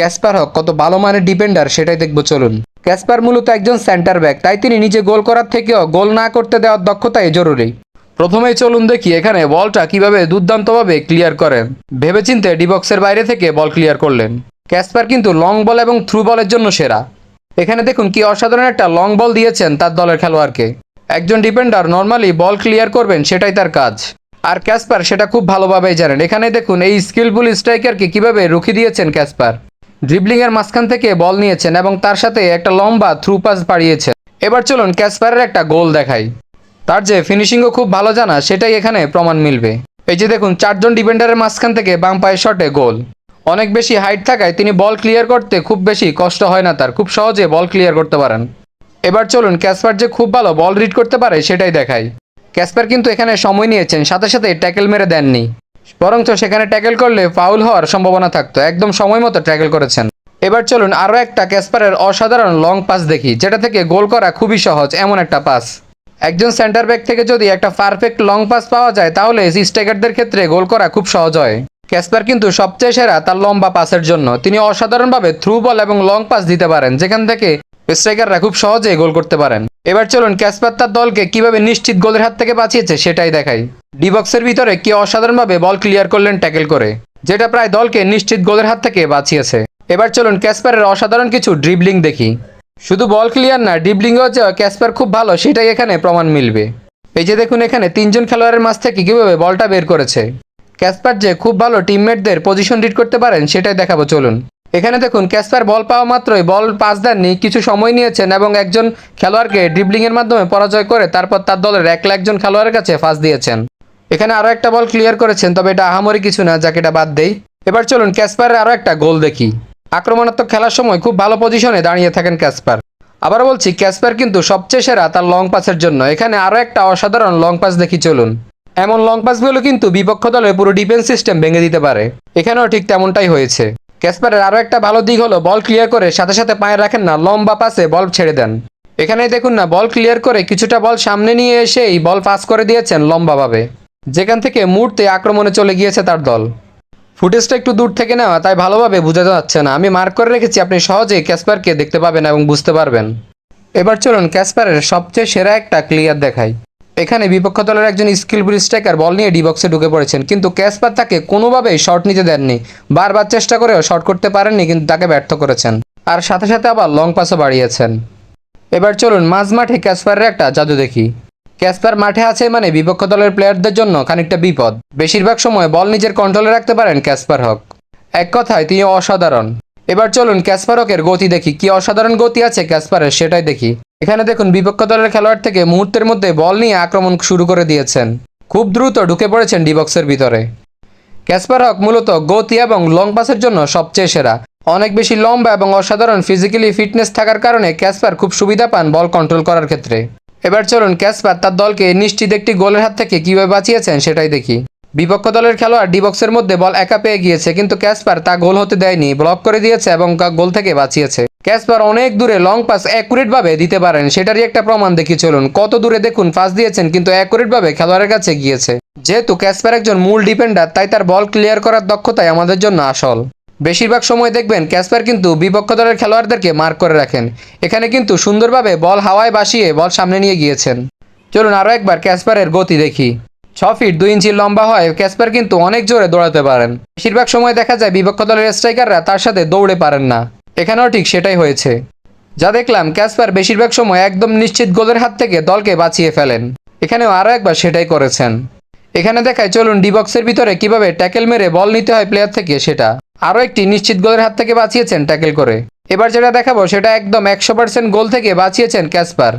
Kasper হক কত ভালো মানের ডিপেন্ডার সেটাই দেখব, চলুন। ক্যাসপার মূলত একজন সেন্টার ব্যাক, তাই তিনি নিজে গোল করার থেকেও গোল না করতে দেওয়ার দক্ষতাই জরুরি। প্রথমেই চলুন দেখি এখানে বলটা কীভাবে দুর্দান্তভাবে ক্লিয়ার করেন। ভেবেচিন্তে ডিবক্সের বাইরে থেকে বল ক্লিয়ার করলেন। ক্যাসপার কিন্তু লং বল এবং থ্রু বলের জন্য সেরা। এখানে দেখুন কি অসাধারণ একটা লং বল দিয়েছেন তার দলের খেলোয়াড়কে। একজন ডিপেন্ডার নর্মালি বল ক্লিয়ার করবেন, সেটাই তার কাজ। আর ক্যাসপার সেটা খুব ভালোভাবেই জানেন। এখানে দেখুন এই স্কিলফুল স্ট্রাইকারকে কীভাবে রুখে দিয়েছেন ক্যাসপার। ড্রিবলিংয়ের মাঝখান থেকে বল নিয়েছেন এবং তার সাথে একটা লম্বা থ্রু পাস বাড়িয়েছেন। এবার চলুন ক্যাসপারের একটা গোল দেখাই। তার যে ফিনিশিংও খুব ভালো জানা, সেটাই এখানে প্রমাণ মিলবে। এই যে দেখুন, চারজন ডিফেন্ডারের মাঝখান থেকে বাম পায়ের শটে গোল। অনেক বেশি হাইট থাকায় তিনি বল ক্লিয়ার করতে খুব বেশি কষ্ট হয় না তার, খুব সহজে বল ক্লিয়ার করতে পারেন। এবার চলুন ক্যাসপার যে খুব ভালো বল রিড করতে পারে, সেটাই দেখাই। ক্যাসপার কিন্তু এখানে সময় নিয়েছেন, সাথে সাথে ট্যাকেল মেরে দেননি। বরঞ্চ সেখানে ট্যাকেল করলে ফাউল হওয়ার সম্ভাবনা থাকতো। একদম সময় মতো ট্যাকেল করেছেন। এবার চলুন আরও একটা ক্যাসপারের অসাধারণ লং পাস দেখি, যেটা থেকে গোল করা খুবই সহজ, এমন একটা পাস। একজন সেন্টার ব্যাক থেকে যদি একটা পারফেক্ট লং পাস পাওয়া যায়, তাহলে স্ট্রাইকারদের ক্ষেত্রে গোল করা খুব সহজ হয়। ক্যাসপার কিন্তু সবচেয়ে সেরা তার লম্বা পাসের জন্য। তিনি অসাধারণভাবে থ্রু বল এবং লং পাস দিতে পারেন, যেখান থেকে স্ট্রাইকাররা খুব সহজেই গোল করতে পারেন। এবার চলুন ক্যাসপার তার দলকে কীভাবে নিশ্চিত গোলের হাত থেকে বাঁচিয়েছে সেটাই দেখাই। ডিবক্সের ভিতরে কি অসাধারণভাবে বল ক্লিয়ার করলেন ট্যাকেল করে, যেটা প্রায় দলকে নিশ্চিত গোলের হাত থেকে বাঁচিয়েছে। এবার চলুন ক্যাসপারের অসাধারণ কিছু ড্রিবলিং দেখি। শুধু বল ক্লিয়ার না ড্রিবলিংও যে ক্যাসপার খুব ভালো, সেটাই এখানে প্রমাণ মিলবে। এই যে দেখুন এখানে তিনজন খেলোয়াড়ের মাঝ থেকে কীভাবে বলটা বের করেছে। ক্যাসপার যে খুব ভালো টিমমেটদের পজিশন রিড করতে পারেন, সেটাই দেখাবো, চলুন। এখানে দেখুন ক্যাসপার বল পাওয়া মাত্রই বল পাস দেননি, কিছু সময় নিয়েছেন এবং একজন খেলোয়াড়কে ড্রিবলিংয়ের মাধ্যমে পরাজয় করে তারপর তার দলের এক একজন খেলোয়াড়ের কাছে ফাঁস দিয়েছেন। এখানে আরও একটা বল ক্লিয়ার করেছেন, তবে এটা আহামরি কিছু না, যাকে এটা বাদ দেই। এবার চলুন, ক্যাসপারের আরও একটা গোল দেখি। আক্রমণাত্মক খেলার সময় খুব ভালো পজিশনে দাঁড়িয়ে থাকেন ক্যাসপার। আবার বলছি, ক্যাসপার কিন্তু সবচেয়ে সেরা তার লং পাসের জন্য। এখানে আরও একটা অসাধারণ লং পাস দেখি, চলুন। এমন লং পাসগুলো কিন্তু বিপক্ষ দলের পুরো ডিফেন্স সিস্টেম ভেঙে দিতে পারে। এখানেও ঠিক তেমনটাই হয়েছে। ক্যাসপারের আরও একটা ভালো দিক হলো বল ক্লিয়ার করে সাথে সাথে পায়ে রাখেন না, লম্বা পাসে বল ছেড়ে দেন। এখানে দেখুন না বল ক্লিয়ার করে কিছুটা বল সামনে নিয়ে এসেই বল পাস করে দিয়েছেন লম্বাভাবে। যেখান থেকে মুহূর্তে আক্রমণে চলে গিয়েছে তার দল। ফুটেজটা একটু দূর থেকে নেওয়া, তাই ভালোভাবে বোঝা যাচ্ছে না। আমি মার্ক করে রেখেছি, আপনি সহজেই ক্যাসপারকে দেখতে পাবেন এবং বুঝতে পারবেন। এবার চলুন ক্যাসপারের সবচেয়ে সেরা একটা ক্লিয়ার দেখাই। এখানে বিপক্ষ দলের একজন স্কিল স্কিলফুল স্ট্রাইকার বল নিয়ে ডি বক্সে ঢুকে পড়েছেন, কিন্তু ক্যাসপার তাকে কোনোভাবেই শট নিতে দেননি। বারবার চেষ্টা করেও শট করতে পারেননি, কিন্তু তাকে ব্যর্থ করেছেন। আর সাথে সাথে আবার লং পাসও বাড়িয়েছেন। এবার চলুন মাঝ মাঠে ক্যাসপারের একটা জাদু দেখি। ক্যাসপার মাঠে আছে মানে বিপক্ষ দলের প্লেয়ারদের জন্য খানিকটা বিপদ। বেশিরভাগ সময় বল নিজের কন্ট্রোলে রাখতে পারেন ক্যাসপার হক। এক কথায় তিনি অসাধারণ। এবার চলুন ক্যাসপার হকের গতি দেখি। কি অসাধারণ গতি আছে ক্যাসপারের সেটাই দেখি। এখানে দেখুন, বিপক্ষ দলের খেলোয়াড় থেকে মুহূর্তের মধ্যে বল নিয়ে আক্রমণ শুরু করে দিয়েছেন। খুব দ্রুত ঢুকে পড়েছেন ডিবক্সের ভিতরে। ক্যাসপার হক মূলত গতি এবং লং পাসের জন্য সবচেয়ে সেরা। অনেক বেশি লম্বা এবং অসাধারণ ফিজিক্যালি ফিটনেস থাকার কারণে ক্যাসপার খুব সুবিধা পান বল কন্ট্রোল করার ক্ষেত্রে। এবার চলুন ক্যাসপার তার দলকে নিশ্চিত একটি গোলের হাত থেকে কীভাবে বাঁচিয়েছেন সেটাই দেখি। বিপক্ষ দলের খেলোয়াড় ডিবক্সের মধ্যে বল একা পেয়ে গিয়েছে, কিন্তু ক্যাসপার তা গোল হতে দেয়নি, ব্লক করে দিয়েছে এবং গোল থেকে বাঁচিয়েছে। ক্যাসপার অনেক দূরে লং পাস অ্যাকুরেটভাবে দিতে পারেন, সেটারই একটা প্রমাণ দেখি চলুন। কত দূরে দেখুন, পাস দিয়েছেন, কিন্তু অ্যাকুরেটভাবে খেলোয়াড়ের কাছে গিয়েছে। যেহেতু ক্যাসপার একজন মূল ডিপেন্ডার তাই তার বল ক্লিয়ার করার দক্ষতাই আমাদের জন্য আসল। বেশিরভাগ সময় দেখবেন ক্যাসপার কিন্তু বিপক্ষ দলের খেলোয়াড়দেরকে মার্ক করে রাখেন। এখানে কিন্তু সুন্দরভাবে বল হাওয়ায় বাসিয়ে বল সামনে নিয়ে গিয়েছেন। চলুন আরও একবার ক্যাসপারের গতি দেখি। ছ ফিট দুই ইঞ্চি লম্বা হয়, ক্যাসপার কিন্তু অনেক জোরে দৌড়াতে পারেন। বেশিরভাগ সময় দেখা যায় বিপক্ষ দলের স্ট্রাইকাররা তার সাথে দৌড়ে পারেন না। এখানেও ঠিক সেটাই হয়েছে। যা দেখলাম, ক্যাসপার বেশিরভাগ সময় একদম নিশ্চিত গোলের হাত থেকে দলকে বাঁচিয়ে ফেলেন। এখানেও আরও একবার সেটাই করেছেন। এখানে দেখায় চলুন ডিবক্সের ভিতরে কীভাবে ট্যাকেল মেরে বল নিতে হয় প্লেয়ার থেকে সেটা। আরও একটি নিশ্চিত গোলের হাত থেকে বাঁচিয়েছেন ট্যাকেল করে। এবার যেটা দেখাবো, সেটা একদম একশো পার্সেন্ট গোল থেকে বাঁচিয়েছেন ক্যাসপার।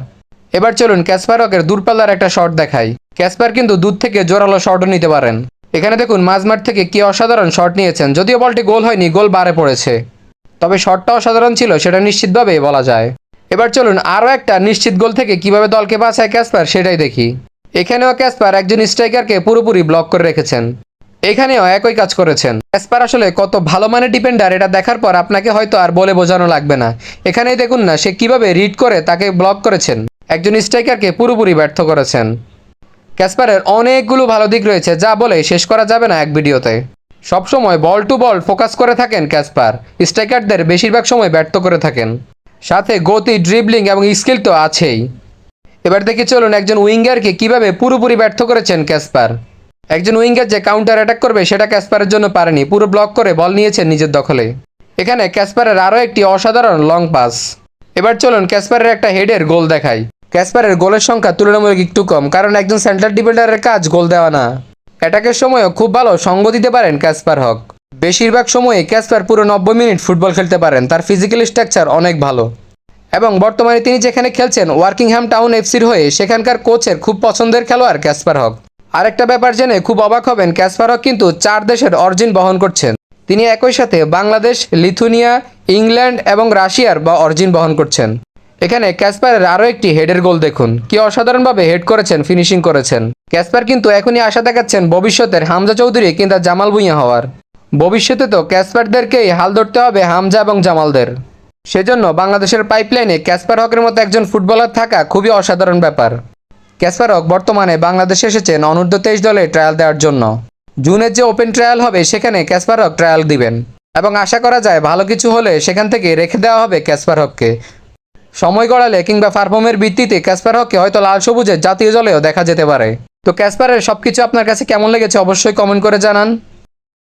এবার চলুন ক্যাসপার হকের দূরপাল্লার একটা শট দেখাই। ক্যাসপার কিন্তু দূর থেকে জোরালো শটও নিতে পারেন। এখানে দেখুন, মাঝমাঠ থেকে কি অসাধারণ শট নিয়েছেন, যদিও বলটি গোল হয়নি, গোল বারে পড়েছে। তবে শটটা অসাধারণ ছিল, সেটা নিশ্চিতভাবে বলা যায়। এবার চলুন আরও একটা নিশ্চিত গোল থেকে কীভাবে দলকে বাঁচায় ক্যাসপার, সেটাই দেখি। এখানেও ক্যাসপার একজন স্ট্রাইকারকে পুরোপুরি ব্লক করে রেখেছেন। এখানেও একই কাজ করেছেন। ক্যাসপার আসলে কত ভালো মানের ডিপেন্ডার এটা দেখার পর আপনাকে হয়তো আর বলে বোঝানো লাগবে না। এখানেই দেখুন না, সে কীভাবে রিড করে তাকে ব্লক করেছেন। একজন স্ট্রাইকারকে পুরোপুরি ব্যর্থ করেছেন। ক্যাসপারের অনেকগুলো ভালো দিক রয়েছে, যা বলে শেষ করা যাবে না এক ভিডিওতে। সবসময় বল টু বল ফোকাস করে থাকেন ক্যাসপার, স্ট্রাইকারদের বেশিরভাগ সময় ব্যর্থ করে থাকেন। সাথে গতি, ড্রিবলিং এবং স্কিল তো আছেই। এবার দেখে চলুন একজন উইঙ্গারকে কীভাবে পুরোপুরি ব্যর্থ করেছেন ক্যাসপার। একজন উইঙ্গার যে কাউন্টার অ্যাটাক করবে, সেটা ক্যাসপারের জন্য পারেনি। পুরো ব্লক করে বল নিয়েছেন নিজের দখলে। এখানে ক্যাসপারের আরও একটি অসাধারণ লং পাস এবার চলুন ক্যাসপারের একটা হেডের গোল দেখাই। ক্যাসপারের গোলের সংখ্যা তুলনামূলক একটু কম, কারণ একজন সেন্ট্রাল ডিফেন্ডারের কাজ গোল দেওয়া না। অ্যাটাকের সময়ও খুব ভালো সঙ্গ দিতে পারেন ক্যাসপার হক। বেশিরভাগ সময়ে ক্যাসপার পুরো নব্বই মিনিট ফুটবল খেলতে পারেন, তার ফিজিক্যাল স্ট্রাকচার অনেক ভালো। এবং বর্তমানে তিনি যেখানে খেলছেন ওয়ার্কিংহ্যাম টাউন এফসির হয়ে, সেখানকার কোচের খুব পছন্দের খেলোয়াড় ক্যাসপার হক। আরেকটা ব্যাপার জেনে খুব অবাক হবেন ক্যাসপার হক কিন্তু চার দেশের অর্জিন বহন করছেন। তিনি একই সাথে বাংলাদেশ, লিথুনিয়া, ইংল্যান্ড এবং রাশিয়ার বা অর্জিন বহন করছেন। এখানে ক্যাসপারের আরও একটি হেডের গোল দেখুন। কি অসাধারণভাবে হেড করেছেন, ফিনিশিং করেছেন। ক্যাসপার কিন্তু এখনই আশা দেখাচ্ছেন ভবিষ্যতের হামজা চৌধুরী কিংবা জামাল ভুঁইয়া হওয়ার। ভবিষ্যতে তো ক্যাসপারদেরকেই হাল ধরতে হবে হামজা এবং জামালদের। সেজন্য বাংলাদেশের পাইপলাইনে ক্যাসপার হকের মতো একজন ফুটবলার থাকা খুবই অসাধারণ ব্যাপার। ক্যাসপার হক বর্তমানে বাংলাদেশে এসেছেন অনূর্ধ্ব তেইশ দলে ট্রায়াল দেওয়ার জন্য। জুনের যে ওপেন ট্রায়াল হবে, সেখানে ক্যাসপারক ট্রায়াল দিবেন। এবং আশা করা যায় ভালো কিছু হলে সেখান থেকে রেখে দেওয়া হবে ক্যাসপার হককে। সময় গড়ালে কিংবা পারফর্মের ভিত্তিতে ক্যাসপার হককে হয়তো লাল সবুজের জাতীয় জলেও দেখা যেতে পারে। তো ক্যাসপারের সবকিছু আপনার কাছে কেমন লেগেছে অবশ্যই কমেন্ট করে জানান।